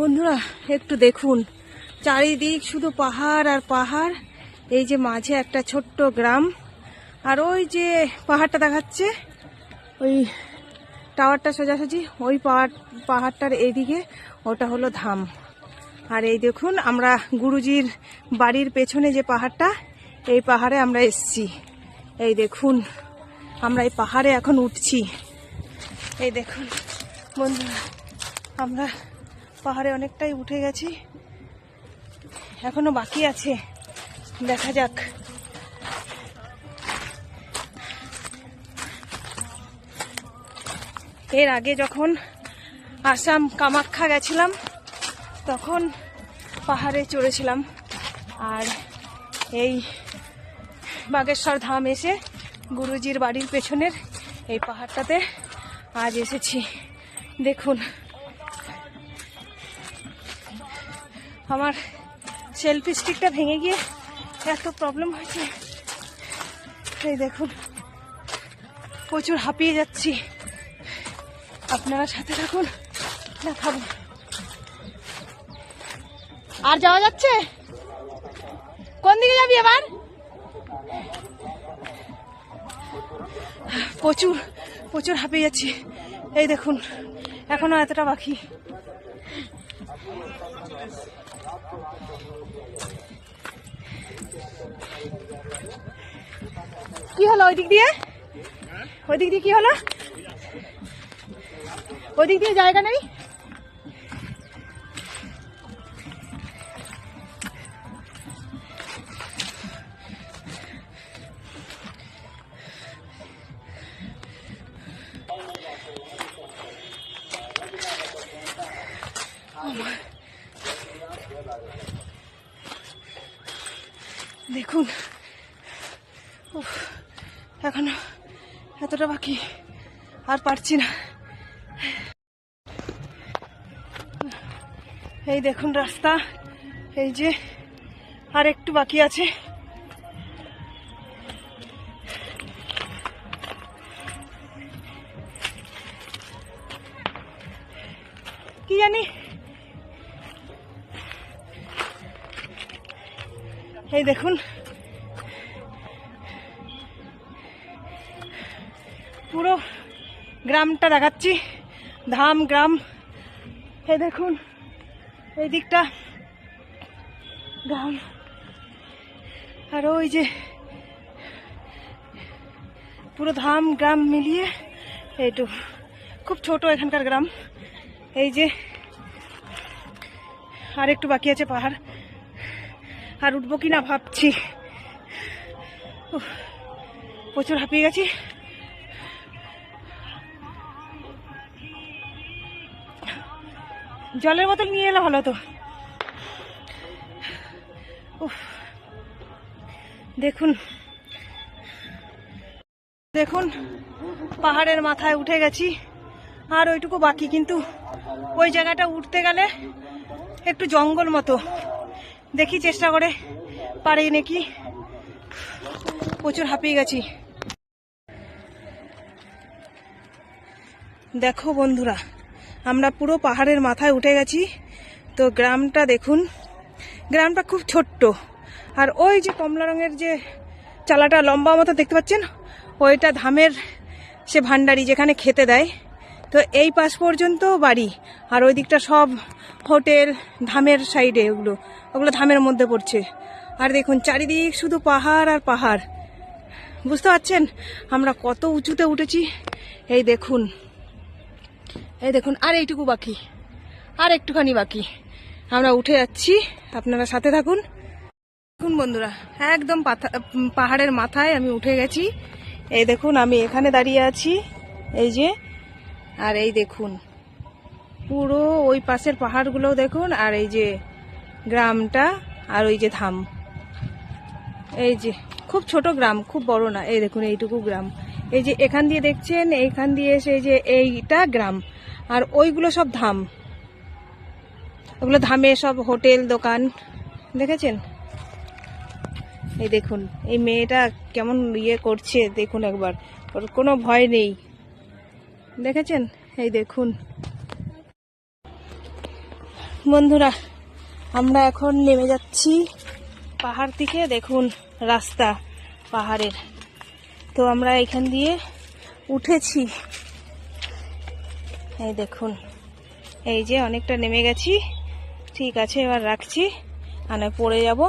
বন্ধুরা, একটু দেখুন। চারিদিক শুধু পাহাড় আর পাহাড়, এই যে মাঝে একটা ছোট্ট গ্রাম, আর ওই যে পাহাড়টা দেখাচ্ছে, ওই টাওয়ারটা সোজাসুজি, ওই পাহাড়, পাহাড়টার এইদিকে, ওটা হলো ধাম। আর এই দেখুন, আমরা গুরুজির বাড়ির পেছনে যে পাহাড়টা, এই পাহাড়ে আমরা এসছি। এই দেখুন, আমরা এই পাহাড়ে এখন উঠছি। এই দেখুন, বন্ধুরা, আমরা পাহাড়ে অনেকটাই উঠে গেছি। এখনও বাকি আছে। দেখা যাক। এর আগে যখন আসাম কামাখ্যা গেছিলাম, তখন পাহাড়ে চড়েছিলাম। আর এই বাগেশ্বর ধাম এসে গুরুজির বাড়ির পেছনের এই পাহাড়টাতে আজ এসেছি। দেখুন। আমার সেলফি স্টিকটা ভেঙে গিয়ে এত প্রবলেম হয়েছে। এই দেখুন, প্রচুর হাঁপিয়ে যাচ্ছি। আপনারা সাথে থাকুন দেখাবো আর যাওয়া যাচ্ছে? কোন দিকে যাবি এবার? প্রচুর প্রচুর হাঁপিয়ে যাচ্ছি। এই দেখুন, এখনও এতটা বাকি। কি হলো ওই দিক দিয়ে? ওই দিক দিয়ে কি হলো? ওই দিক দিয়ে জায়গা নেই? দেখুন। এখনও এতটা বাকি আর পারছি না। এই দেখুন রাস্তা, এই যে আর একটু বাকি আছে। কি জানি এই দেখুন। পুরো গ্রামটা দেখাচ্ছি। ধাম গ্রাম। এই দেখুন, এই দিকটা। গ্রাম আর ওই যে পুরো ধাম গ্রাম মিলিয়ে এইটু। খুব ছোট এখানকার গ্রাম। এই যে আর একটু বাকি আছে পাহাড়। আর উঠবো কি না ভাবছি। প্রচুর হাঁপিয়ে গেছি। জলের বোতল নিয়ে এলে ভালো তো। দেখুন। দেখুন, পাহাড়ের মাথায় উঠে গেছি। আর ওইটুকু বাকি, কিন্তু ওই জায়গাটা উঠতে গেলে একটু জঙ্গল মতো। দেখি চেষ্টা করে। পারি নাকি? প্রচুর হাঁপিয়ে গেছি। দেখো বন্ধুরা, আমরা পুরো পাহাড়ের মাথায় উঠে গেছি। তো গ্রামটা দেখুন, গ্রামটা খুব ছোট্ট। আর ওই যে কমলা রঙের যে চালাটা লম্বা মতো দেখতে পাচ্ছেন, ওইটা ধামের সে ভান্ডারি যেখানে খেতে দেয়। তো এই পাশ পর্যন্ত বাড়ি। আর ওই দিকটা সব হোটেল, ধামের সাইডে ওগুলো। ওগুলো ধামের মধ্যে পড়ছে। আর দেখুন, চারিদিক শুধু পাহাড় আর পাহাড়। বুঝতে পারছেন? আমরা কত উঁচুতে উঠেছি। এই দেখুন। এই দেখুন, আর এইটুকু বাকি। আর একটুখানি বাকি। আমরা উঠে যাচ্ছি। আপনারা সাথে থাকুন। দেখুন বন্ধুরা, একদম পাহাড়ের মাথায় আমি উঠে গেছি। এই দেখুন, আমি এখানে দাঁড়িয়ে আছি। এই যে আর এই দেখুন, পুরো ওই পাশের পাহাড়গুলো দেখুন, আর এই যে গ্রামটা আর ওই যে ধাম। এই যে, খুব ছোট গ্রাম, খুব বড় না, এই দেখুন এইটুকু গ্রাম। এই যে এখান দিয়ে দেখছেন, এইখান দিয়ে এসে যে এইটা গ্রাম, আর ওইগুলো সব ধাম। ওগুলো ধামে সব হোটেল, দোকান, দেখেছেন? এই দেখুন, এই মেয়েটা কেমন ইয়ে করছে, দেখুন একবার, ওর কোনো ভয় নেই। দেখেছেন? এই দেখুন। বন্ধুরা, আমরা এখন নেমে যাচ্ছি পাহাড় থেকে দেখুন, রাস্তা পাহাড়ের। তো আমরা এখান দিয়ে উঠেছি। এই দেখুন, এই যে অনেকটা নেমে গেছি। ঠিক আছে, এবার রাখছি। নয় পড়ে যাব।